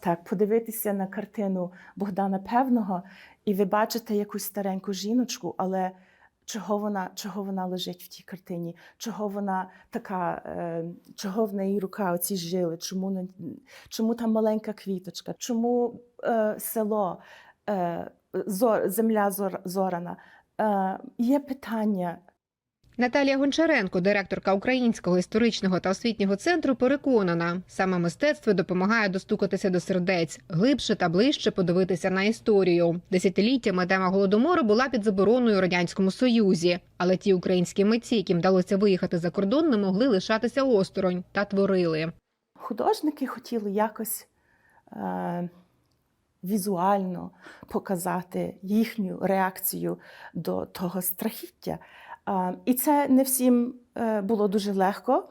Так, подивитися на картину Богдана Певного, і ви бачите якусь стареньку жіночку, але чого вона, чого вона лежить в тій картині, чого вона така, е, чого в неї рука оці жили, чому, чому там маленька квіточка, чому е, село, е, зор, земля зор, зорана. Е, є питання, Наталія Гончаренко, директорка Українського історичного та освітнього центру, переконана, саме мистецтво допомагає достукатися до сердець, глибше та ближче подивитися на історію. Десятиліттями тема голодомору була під забороною у радянському союзі, але ті українські митці, яким вдалося виїхати за кордон, не могли лишатися осторонь та творили. художники хотіли якось е, візуально показати їхню реакцію до того страхіття. І це не всім е, було дуже легко.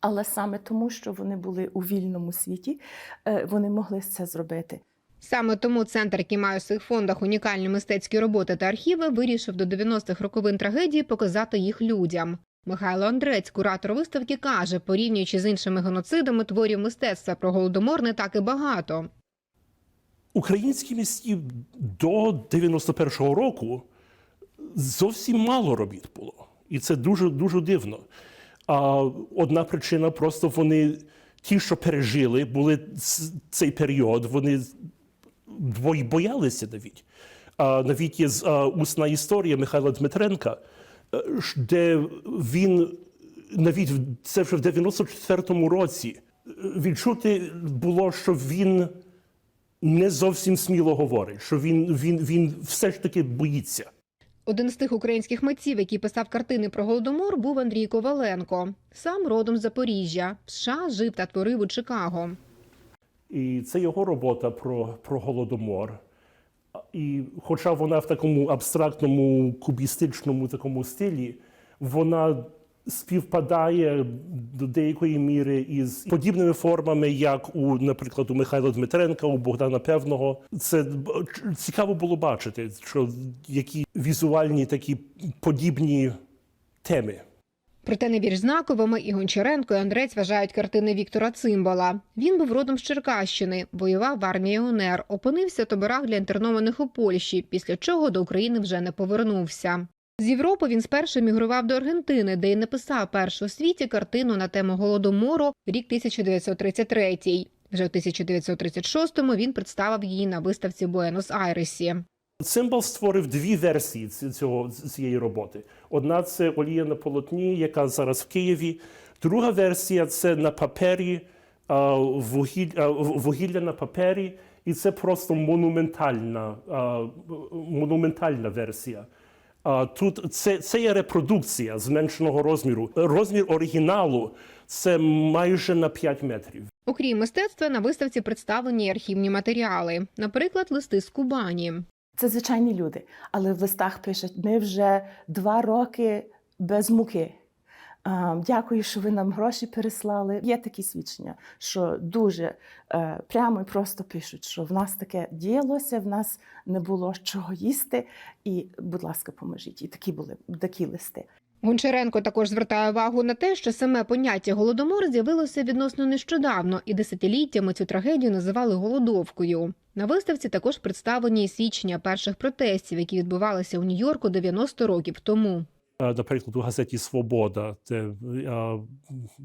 Але саме тому, що вони були у вільному світі, е, вони могли це зробити. Саме тому центр, який має у своїх фондах унікальні мистецькі роботи та архіви, вирішив до 90-х роковин трагедії показати їх людям. Михайло Андрець, куратор виставки, каже, порівнюючи з іншими геноцидами, творів мистецтва про голодомор не так і багато. Українські місті до 91-го року зовсім мало робіт було. І це дуже дуже дивно. А одна причина просто вони, ті, що пережили, були цей період, вони боялися навіть. А навіть є усна історія Михайла Дмитренка, е, де він навіть це вже в 94-му році е, відчути було, що він не зовсім сміло говорить, що він, він, він все ж таки боїться. Один з тих українських митців, який писав картини про голодомор, був Андрій Коваленко. Сам родом з Запоріжжя. США жив та творив у Чикаго. І це його робота про, про голодомор. І хоча вона в такому абстрактному кубістичному такому стилі, вона співпадає до деякої міри із подібними формами, як у, наприклад, у Михайла Дмитренка, у Богдана Певного. Це цікаво було бачити, що які візуальні такі подібні теми. Проте не більш знаковими і Гончаренко, і Андрець вважають картини Віктора Цимбала. Він був родом з Черкащини, воював в армії УНР, опинився в таборах для інтернованих у Польщі, після чого до України вже не повернувся. З Європи він спершу мігрував до Аргентини, де й написав першу у світі картину на тему голодомору рік 1933. Вже в 1936-му він представив її на виставці Буенос-Айресі. Цимбал створив дві версії цього, цієї роботи. Одна це олія на полотні, яка зараз в Києві. Друга версія це на папері, а, вугіль, вугілля на папері, і це просто монументальна, монументальна версія. А, Тут це, це є репродукція зменшеного розміру. Розмір оригіналу це майже на 5 метрів. Окрім мистецтва, на виставці представлені архівні матеріали, наприклад, листи з Кубані. Це звичайні люди, але в листах пишуть: ми вже два роки без муки. Дякую, що ви нам гроші переслали. Є такі свідчення, що дуже е, прямо і просто пишуть, що в нас таке діялося, в нас не було чого їсти, і, будь ласка, поможіть. І такі були такі листи. Гончаренко також звертає увагу на те, що саме поняття голодомор з'явилося відносно нещодавно, і десятиліттями цю трагедію називали голодовкою. На виставці також представлені свідчення перших протестів, які відбувалися у Нью-Йорку 90 років тому. Е, наприклад, у газеті Свобода, де е,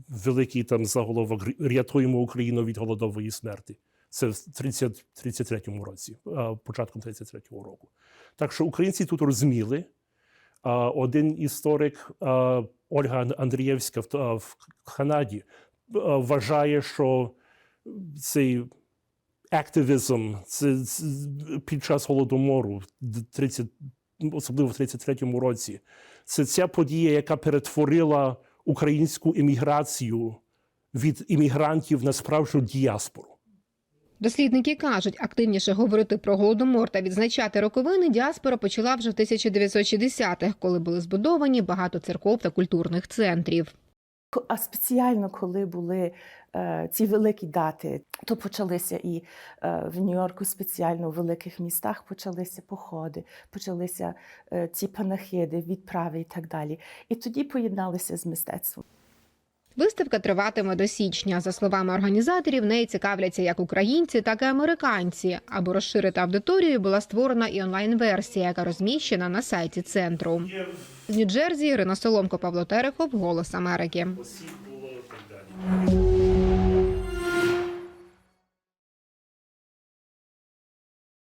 великий там заголовок рятуємо Україну від голодової смерті. Це в 33-му році, е, початком 33-го року. Так що українці тут розуміли. Е, Один історик е, Ольга Андрієвська в, е, Канаді е, вважає, що цей активізм це, під час голодомору, 30, особливо в 33-му році, це ця подія, яка перетворила українську імміграцію від іммігрантів на справжню діаспору. Дослідники кажуть, активніше говорити про голодомор та відзначати роковини діаспора почала вже в 1960-х, коли були збудовані багато церков та культурних центрів. А спеціально, коли були е, ці великі дати, то почалися і е, в Нью-Йорку спеціально в великих містах почалися походи, почалися е, ці панахиди, відправи і так далі. І тоді поєдналися з мистецтвом. Виставка триватиме до січня. За словами організаторів, неї цікавляться як українці, так і американці. Аби розширити аудиторію, була створена і онлайн-версія, яка розміщена на сайті центру. З Нью-Джерсі Ірина Соломко, Павло Терехов, Голос Америки.